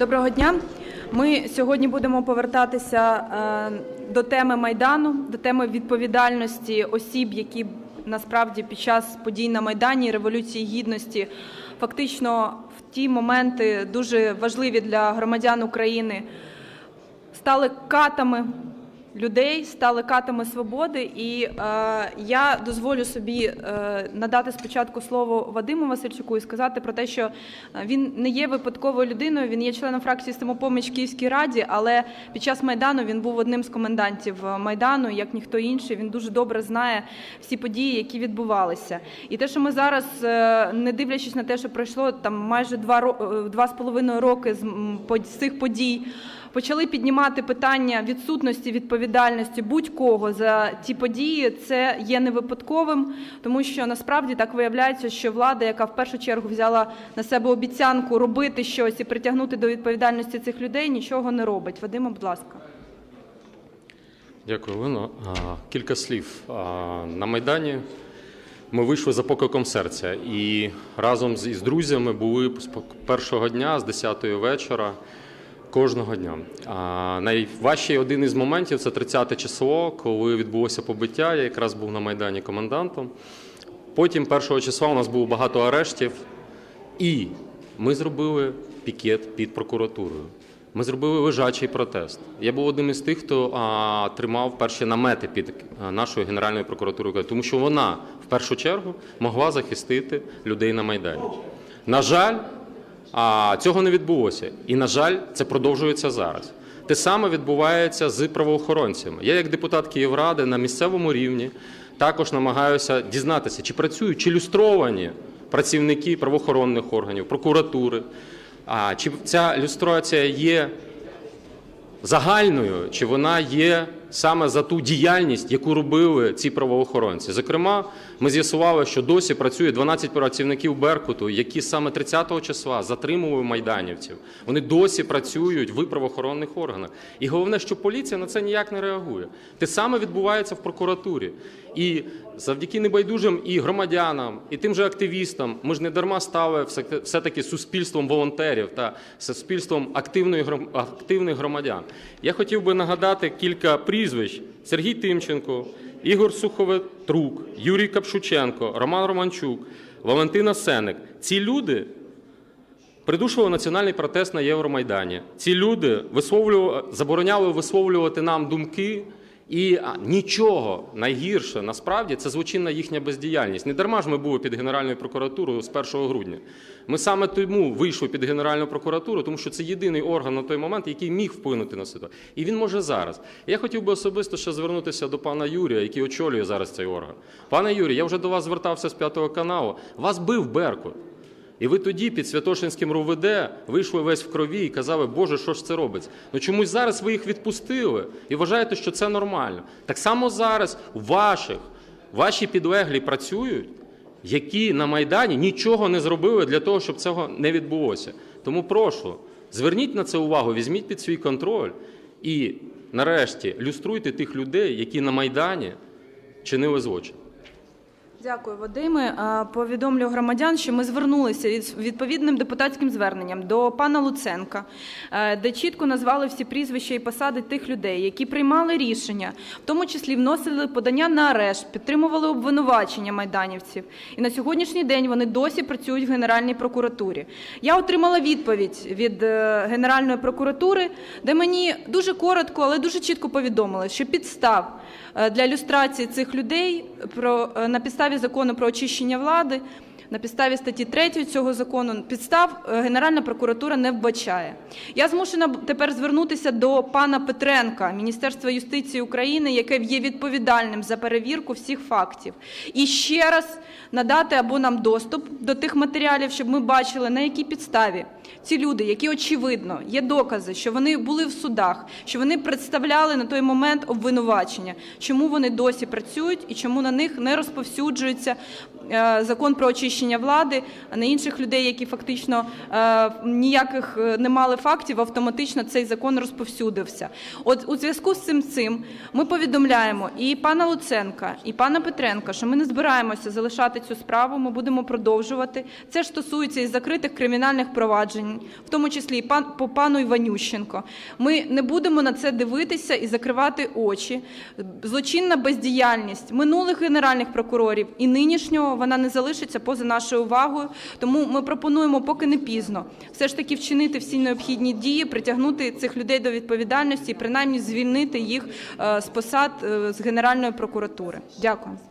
Доброго дня. Ми сьогодні будемо повертатися е, до теми майдану, до теми відповідальності осіб, які насправді під час подій на майдані революції гідності, фактично в ті моменти дуже важливі для громадян України, стали катами людей, стали катами свободи. І е, я дозволю собі е, надати спочатку слово Вадиму Васильчуку і сказати про те, що е, він не є випадковою людиною, він є членом фракції «Самопоміч» Київській раді, але під час майдану він був одним з комендантів е, майдану, як ніхто інший. Він дуже добре знає всі події, які відбувалися. І те, що ми зараз, е, не дивлячись на те, що пройшло там майже два два з половиною роки з цих подій почали піднімати питання відсутності відповідальності будь-кого за ті події. Це є не випадковим, тому що насправді так виявляється, що влада, яка в першу чергу взяла на себе обіцянку робити щось і притягнути до відповідальності цих людей, нічого не робить. Вадиме, будь ласка. Дякую, Олено. Кілька слів. На Майдані ми вийшли за покликом серця і разом з друзями були з першого дня, з 10-ї вечора, кожного дня. А Найважчий один із моментів це 30 число, коли відбулося побиття. Я якраз був на Майдані комендантом. Потім 1 числа у нас було багато арештів, і ми зробили пікет під прокуратурою. Ми зробили лежачий протест. Я був одним із тих, хто а, тримав перші намети під нашою Генеральною прокуратурою, тому що вона в першу чергу могла захистити людей на Майдані. На жаль, а, цього не відбулося. І, на жаль, це продовжується зараз. Те саме відбувається з правоохоронцями. Я, як депутат Київради, на місцевому рівні також намагаюся дізнатися, чи працюють, чи люстровані працівники правоохоронних органів, прокуратури. А чи ця люстрація є загальною, чи вона є саме за ту діяльність, яку робили ці правоохоронці? Зокрема, ми з'ясували, що досі працює 12 працівників Беркуту, які саме 30-го числа затримували майданівців. Вони досі працюють в правоохоронних органах. І головне, що поліція на це ніяк не реагує. Те саме відбувається в прокуратурі. І завдяки небайдужим і громадянам, і тим же активістам, ми ж не дарма стали все- все-таки суспільством волонтерів та суспільством активних громадян. Я хотів би нагадати кілька прізвищ: Сергій Тимченко, Ігор Суховетрук, Юрій Капшученко, Роман Романчук, Валентина Сеник. Ці люди придушували національний протест на Євромайдані. Ці люди висловлювали, забороняли висловлювати нам думки. І нічого найгірше насправді це злочинна їхня бездіяльність. Не дарма ж ми були під Генеральною прокуратурою з 1 грудня. Ми саме тому вийшли під Генеральну прокуратуру, тому що це єдиний орган на той момент, який міг вплинути на ситуацію. І він може зараз. Я хотів би особисто ще звернутися до пана Юрія, який очолює зараз цей орган. Пане Юрій, я вже до вас звертався з п'ятого каналу. Вас бив Беркут. І ви тоді під Святошинським РУВД вийшли весь в крові і казали, Боже, що ж це робиться? Ну чомусь зараз ви їх відпустили і вважаєте, що це нормально. Так само зараз ваших, ваші підлеглі працюють, які на Майдані нічого не зробили для того, щоб цього не відбулося. Тому прошу, зверніть на це увагу, візьміть під свій контроль і нарешті люструйте тих людей, які на Майдані чинили злочин. Дякую, Вадиме. Повідомлю громадян, що ми звернулися із відповідним депутатським зверненням до пана Луценка, е, де чітко назвали всі прізвища і посади тих людей, які приймали рішення, в тому числі вносили подання на арешт, підтримували обвинувачення майданівців. І на сьогоднішній день вони досі працюють в Генеральній прокуратурі. Я отримала відповідь від е, Генеральної прокуратури, де мені дуже коротко, але дуже чітко повідомили, що підстав е, для люстрації цих людей на підставі закону про очищення влади, на підставі статті 3 цього закону, підстав е, Генеральна прокуратура не вбачає. Я змушена тепер звернутися до пана Петренка, Міністерства юстиції України, яке є відповідальним за перевірку всіх фактів, і ще раз надати або нам доступ до тих матеріалів, щоб ми бачили, на якій підставі ці люди, які очевидно є докази, що вони були в судах, що вони представляли на той момент обвинувачення, чому вони досі працюють і чому на них не розповсюджується е, закон про очищення влади, а на інших людей, які фактично е, ніяких е, не мали фактів, автоматично цей закон розповсюдився. От у зв'язку з цим цим ми повідомляємо і пана Луценка, і пана Петренка, що ми не збираємося залишати цю справу. Ми будемо продовжувати. Це ж стосується і закритих кримінальних проваджень. Проваджень, в тому числі і по пану Іванющенко. Ми не будемо на це дивитися і закривати очі. Злочинна бездіяльність минулих генеральних прокурорів і нинішнього вона не залишиться поза нашою увагою. Тому ми пропонуємо, поки не пізно, все ж таки вчинити всі необхідні дії, притягнути цих людей до відповідальності і принаймні звільнити їх е, з посад е, з Генеральної прокуратури. Дякую.